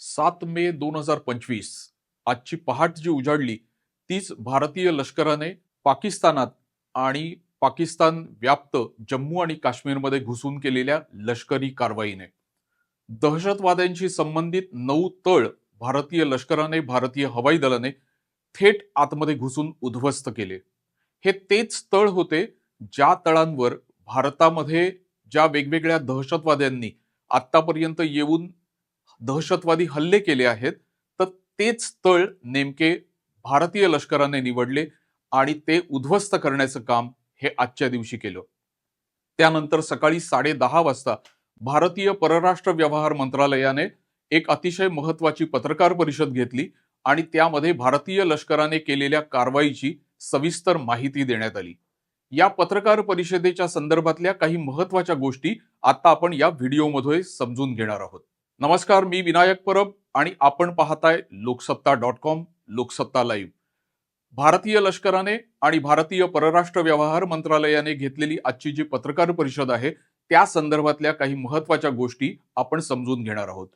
सात मे दोन हजार पंचवीस. आजची पहाट जी उजाडली तीच भारतीय लष्कराने पाकिस्तानात आणि पाकिस्तान व्याप्त जम्मू आणि काश्मीरमध्ये घुसून केलेल्या लष्करी कारवाईने. दहशतवाद्यांशी संबंधित नऊ तळ भारतीय लष्कराने भारतीय हवाई दलाने थेट आतमध्ये घुसून उद्ध्वस्त केले. हे तेच तळ होते ज्या तळांवर भारतामध्ये ज्या वेगवेगळ्या दहशतवाद्यांनी आतापर्यंत येऊन दहशतवादी हल्ले केले आहेत तर तेच तळ नेमके भारतीय लष्कराने निवडले आणि ते उद्ध्वस्त करण्याचं काम हे आजच्या दिवशी केलं. त्यानंतर सकाळी साडे दहा वाजता भारतीय परराष्ट्र व्यवहार मंत्रालयाने एक अतिशय महत्वाची पत्रकार परिषद घेतली आणि त्यामध्ये भारतीय लष्कराने केलेल्या कारवाईची सविस्तर माहिती देण्यात आली. या पत्रकार परिषदेच्या संदर्भातल्या काही महत्त्वाच्या गोष्टी आता आपण या व्हिडिओमध्ये समजून घेणार आहोत. नमस्कार मी विनायक परब आणि आपण पाहताय Loksatta dot com Loksatta live. भारतीय लष्कराने आणि भारतीय परराष्ट्र व्यवहार मंत्रालयाने घेतलेली आजची जी पत्रकार परिषद आहे त्या संदर्भातल्या काही महत्त्वाच्या गोष्टी आपण समजून घेणार आहोत.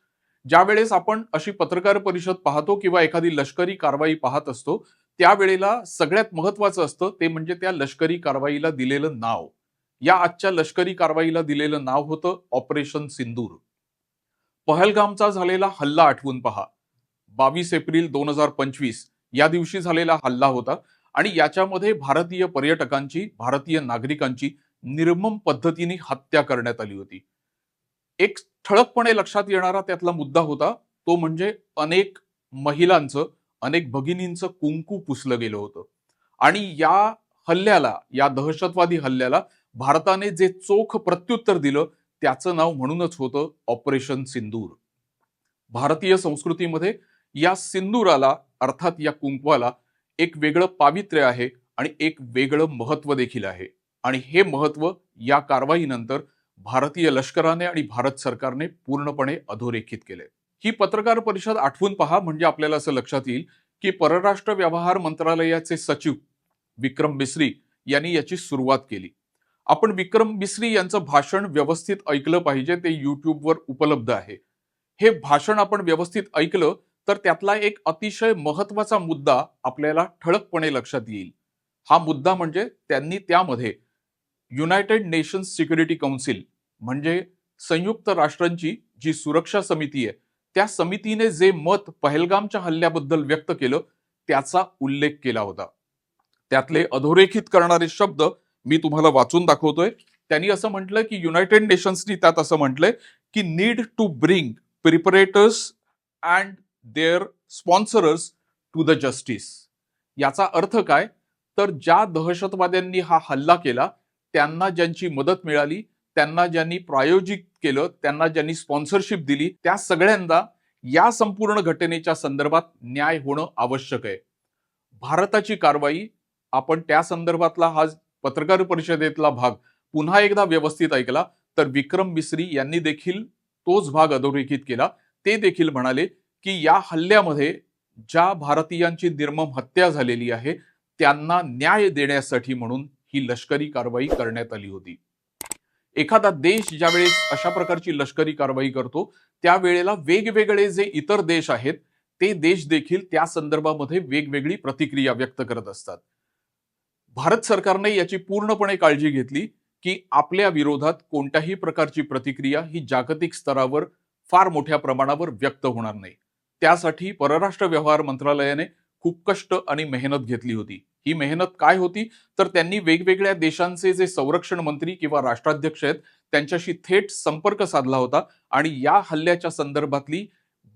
ज्यावेळेस आपण अशी पत्रकार परिषद पाहतो किंवा एखादी लष्करी कारवाई पाहत असतो त्यावेळेला सगळ्यात महत्वाचं असतं ते म्हणजे त्या लष्करी कारवाईला दिलेलं नाव. या आजच्या लष्करी कारवाईला दिलेलं नाव होतं ऑपरेशन सिंदूर. पहलगामचा झालेला हल्ला आठवून पहा. बावीस एप्रिल दोन हजार पंचवीस या दिवशी झालेला हल्ला होता आणि याच्यामध्ये भारतीय पर्यटकांची भारतीय नागरिकांची निर्मम पद्धतीने हत्या करण्यात आली होती. एक ठळकपणे लक्षात येणारा त्यातला मुद्दा होता तो म्हणजे अनेक महिलांचं अनेक भगिनींचं कुंकू पुसलं गेलं होतं. आणि या हल्ल्याला या दहशतवादी हल्ल्याला भारताने जे चोख प्रत्युत्तर दिलं त्याचं नाव म्हणूनच होतं ऑपरेशन सिंदूर. भारतीय संस्कृतीमध्ये या सिंदूराला अर्थात या कुंकवाला एक वेगळं पावित्र्य आहे आणि एक वेगळं महत्त्व देखील आहे. आणि हे महत्त्व या कारवाईनंतर भारतीय लष्कराने आणि भारत सरकारने पूर्णपणे अधोरेखित केले ही पत्रकार परिषद आठवून पहा म्हणजे आपल्याला असं लक्षात येईल की परराष्ट्र व्यवहार मंत्रालयाचे सचिव विक्रम मिस्री यांनी याची सुरुवात केली. आपण विक्रम मिश्री यांचं भाषण व्यवस्थित ऐकलं पाहिजे ते युट्यूबवर उपलब्ध आहे. हे भाषण आपण व्यवस्थित ऐकलं तर त्यातला एक अतिशय महत्त्वाचा मुद्दा आपल्याला ठळकपणे लक्षात येईल. हा मुद्दा म्हणजे त्यांनी त्यामध्ये युनायटेड नेशन्स सिक्युरिटी काउन्सिल म्हणजे संयुक्त राष्ट्रांची जी सुरक्षा समिती आहे त्या समितीने जे मत पहलगामच्या हल्ल्याबद्दल व्यक्त केलं त्याचा उल्लेख केला होता. त्यातले अधोरेखित करणारे शब्द मी तुम्हाला वाचून दाखवतोय. त्यांनी असं म्हटलं की युनायटेड नेशन्सनी त्यात असं म्हटलंय की need to bring perpetrators and their sponsorers to the justice याचा अर्थ काय? तर ज्या दहशतवाद्यांनी हा हल्ला केला त्यांना ज्यांची मदत मिळाली त्यांना ज्यांनी प्रायोजित केलं त्यांना ज्यांनी स्पॉन्सरशिप दिली त्या सगळ्यांना या संपूर्ण घटनेच्या संदर्भात न्याय होणं आवश्यक आहे. भारताची कारवाई आपण त्या संदर्भातला हा पत्रकार परिषदेतला भाग पुन्हा एकदा व्यवस्थित ऐकला तर विक्रम मिस्री यांनी देखील तोच भाग अधोरेखित केला. ते देखील म्हणाले की या हल्ल्यामध्ये ज्या भारतीयांची निर्मम हत्या झालेली आहे त्यांना न्याय देण्यासाठी म्हणून ही लष्करी कारवाई करण्यात आली होती. एखादा देश ज्यावेळेस अशा प्रकारची लष्करी कारवाई करतो त्यावेळेला वेगवेगळे जे इतर देश आहेत ते देश देखील त्या संदर्भामध्ये वेगवेगळी प्रतिक्रिया व्यक्त करत असतात. भारत सरकारने याची पूर्णपणे काळजी घेतली की आपल्या विरोधात कोणत्याही प्रकारची प्रतिक्रिया ही जागतिक स्तरावर फार मोठ्या प्रमाणावर व्यक्त होणार नाही. त्यासाठी परराष्ट्र व्यवहार मंत्रालयाने खूप कष्ट आणि मेहनत घेतली होती. ही मेहनत काय होती? तर त्यांनी वेगवेगळ्या देशांचे जे संरक्षण मंत्री किंवा राष्ट्राध्यक्ष आहेत त्यांच्याशी थेट संपर्क साधला होता आणि या हल्ल्याच्या संदर्भातली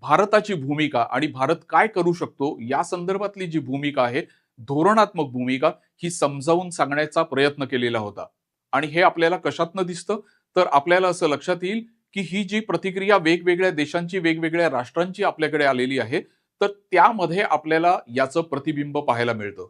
भारताची भूमिका आणि भारत काय करू शकतो या संदर्भातली जी भूमिका आहे धोरणात्मक भूमिका ही समजावून सांगण्याचा प्रयत्न केलेला होता. आणि हे आपल्याला कशातनं दिसतं? तर आपल्याला असं लक्षात येईल की ही जी प्रतिक्रिया वेगवेगळ्या देशांची वेगवेगळ्या राष्ट्रांची आपल्याकडे आलेली आहे तर त्यामध्ये आपल्याला याचं प्रतिबिंब पाहायला मिळतं.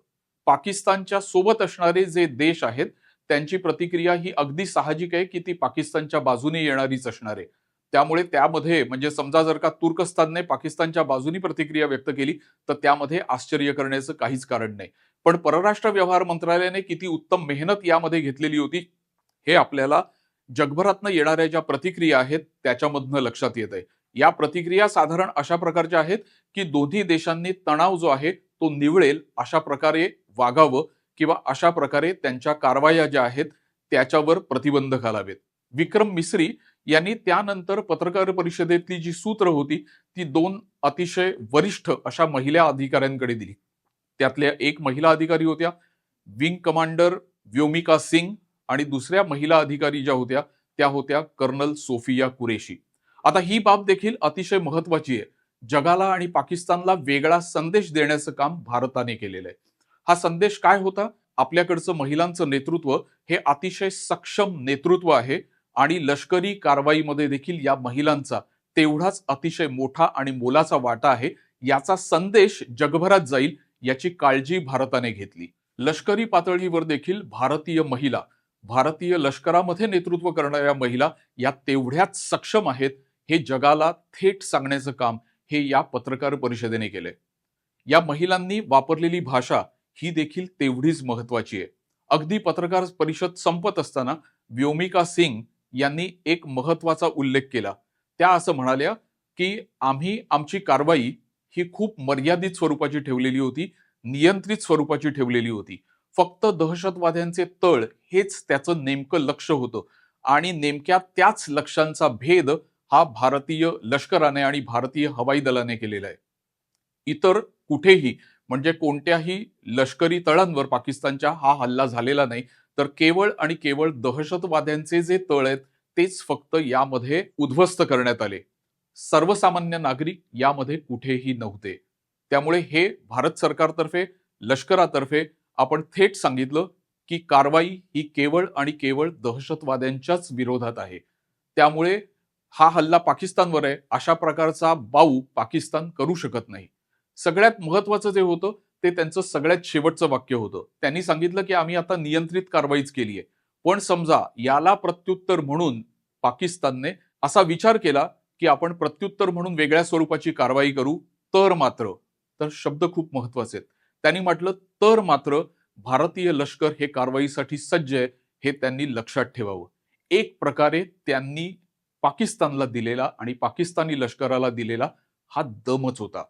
पाकिस्तानच्या सोबत असणारे जे देश आहेत त्यांची प्रतिक्रिया ही अगदी साहजिक आहे की ती पाकिस्तानच्या बाजूने येणारीच असणार आहे. त्यामुळे त्यामध्ये म्हणजे समजा जर का तुर्कस्तानने पाकिस्तानच्या बाजूनी प्रतिक्रिया व्यक्त केली तर त्यामध्ये आश्चर्य करण्याचं काहीच कारण नाही. पण परराष्ट्र व्यवहार मंत्रालयाने किती उत्तम मेहनत यामध्ये घेतलेली होती हे आपल्याला जगभरातनं येणाऱ्या ज्या प्रतिक्रिया आहेत त्याच्यामधनं लक्षात येत आहे या प्रतिक्रिया साधारण अशा प्रकारच्या आहेत की दोन्ही देशांनी तणाव जो आहे तो निवळेल अशा प्रकारे वागावं किंवा अशा प्रकारे त्यांच्या कारवाया ज्या आहेत त्याच्यावर प्रतिबंध घालावेत. विक्रम मिस्री यांनी त्यानंतर पत्रकार परिषदेतली जी सूत्र होती ती दोन अतिशय वरिष्ठ अशा महिला अधिकाऱ्यांकडे दिली. त्यातल्या एक महिला अधिकारी होत्या विंग कमांडर व्योमिका सिंग आणि दुसऱ्या महिला अधिकारी ज्या होत्या त्या होत्या कर्नल सोफिया कुरेशी. आता ही बाब देखील अतिशय महत्वाची आहे. जगाला आणि पाकिस्तानला वेगळा संदेश देण्याचं काम भारताने केलेलं आहे. हा संदेश काय होता? आपल्याकडचं महिलांचं नेतृत्व हे अतिशय सक्षम नेतृत्व आहे. आणि लष्करी कारवाईमध्ये देखील या महिलांचा तेवढाच अतिशय मोठा आणि मोलाचा वाटा आहे. याचा संदेश जगभरात जाईल याची काळजी भारताने घेतली. लष्करी पातळीवर देखील भारतीय महिला भारतीय लष्करामध्ये नेतृत्व करणाऱ्या महिला या तेवढ्याच सक्षम आहेत हे जगाला थेट सांगण्याचं काम हे या पत्रकार परिषदेने केले या महिलांनी वापरलेली भाषा ही देखील तेवढीच महत्वाची आहे. अगदी पत्रकार परिषद संपत असताना व्योमिका सिंग यांनी एक महत्त्वाचा उल्लेख केला. त्या असं म्हणाल्या की आम्ही आमची कारवाई ही खूप मर्यादित स्वरूपाची ठेवलेली होती नियंत्रित स्वरूपाची ठेवलेली होती. फक्त दहशतवाद्यांचे तळ हेच त्याचं नेमकं लक्ष होतं आणि नेमक्या त्याच लक्ष्यांचा भेद हा भारतीय लष्कराने आणि भारतीय हवाई दलाने केलेला आहे. इतर कुठेही म्हणजे कोणत्याही लष्करी तळांवर पाकिस्तानच्या हा हल्ला झालेला नाही तर केवळ आणि केवळ दहशतवाद्यांचे जे तळ आहेत तेच फक्त यामध्ये उद्ध्वस्त करण्यात आले. सर्वसामान्य नागरिक यामध्ये कुठेही नव्हते. त्यामुळे हे भारत सरकारतर्फे लष्करातर्फे आपण थेट सांगितलं की कारवाई ही केवळ आणि केवळ दहशतवाद्यांच्याच विरोधात आहे. त्यामुळे हा हल्ला पाकिस्तानवर आहे अशा प्रकारचा बाऊ पाकिस्तान करू शकत नाही. सगळ्यात महत्वाचं जे होतं ते त्यांचं सगळ्यात शेवटचं वाक्य होतं. त्यांनी सांगितलं की आम्ही आता नियंत्रित कारवाईच केली आहे पण समजा याला प्रत्युत्तर म्हणून पाकिस्तानने असा विचार केला की आपण प्रत्युत्तर म्हणून वेगळ्या स्वरूपाची कारवाई करू तर मात्र तर शब्द खूप महत्त्वाचे आहेत. त्यांनी म्हटलं तर मात्र भारतीय लष्कर हे कारवाईसाठी सज्ज आहे हे त्यांनी लक्षात ठेवावं. एक प्रकारे त्यांनी पाकिस्तानला दिलेला आणि पाकिस्तानी लष्कराला दिलेला हा दमच होता.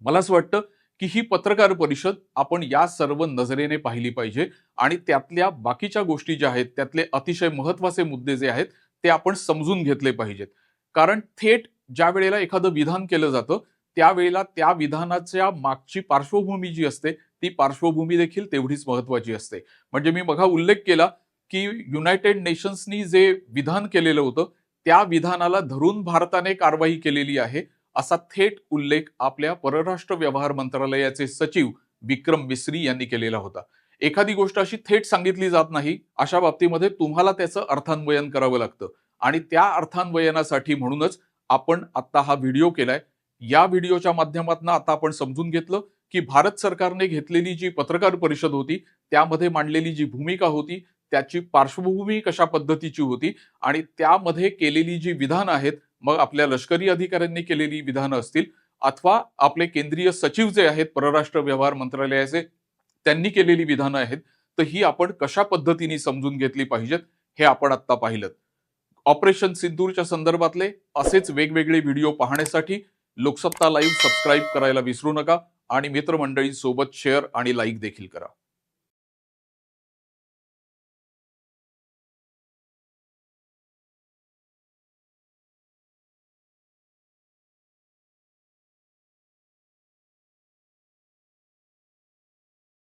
मला असं वाटतं की ही पत्रकार परिषद आपण या सर्व नजरेने पाहिली पाहिजे आणि त्यातल्या बाकीच्या गोष्टी ज्या आहेत त्यातले अतिशय महत्त्वाचे मुद्दे जे आहेत ते आपण समजून घेतले पाहिजेत. कारण थेट ज्या वेळेला एखादं विधान केलं जातं त्यावेळेला त्या विधानाच्या मागची पार्श्वभूमी जी असते ती पार्श्वभूमी देखील तेवढीच महत्वाची असते. म्हणजे मी बघा उल्लेख केला की युनायटेड नेशन्सनी जे विधान केलेलं होतं त्या विधानाला धरून भारताने कारवाई केलेली आहे. असा थेट उल्लेख आपल्या परराष्ट्र व्यवहार मंत्रालयाचे सचिव विक्रम मिस्री यांनी केलेला होता. एखादी गोष्ट अशी थेट सांगितली जात नाही अशा बाबतीमध्ये तुम्हाला त्याचं अर्थान्वयन करावं लागतं. आणि त्या अर्थान्वयनासाठी म्हणूनच आपण आता हा व्हिडिओ केलाय. या व्हिडिओच्या माध्यमातून आता आपण समजून घेतलं की भारत सरकारने घेतलेली जी पत्रकार परिषद होती त्यामध्ये मांडलेली जी भूमिका होती त्याची पार्श्वभूमी कशा पद्धतीची होती आणि त्यामध्ये केलेली जी विधान आहेत मग आपल्या लष्करी अधिकाऱ्यांनी केलेली विधानं असतील अथवा आपले केंद्रीय सचिव जे आहेत परराष्ट्र व्यवहार मंत्रालयाचे त्यांनी केलेली विधानं आहेत तर ही आपण कशा पद्धतीने समजून घेतली पाहिजेत हे आपण आत्ता पाहिलं. ऑपरेशन सिंदूरच्या संदर्भातले असेच वेगवेगळे व्हिडिओ पाहण्यासाठी लोकसत्ता लाईव्ह सबस्क्राईब करायला विसरू नका आणि मित्रमंडळींसोबत शेअर आणि लाईक देखील करा.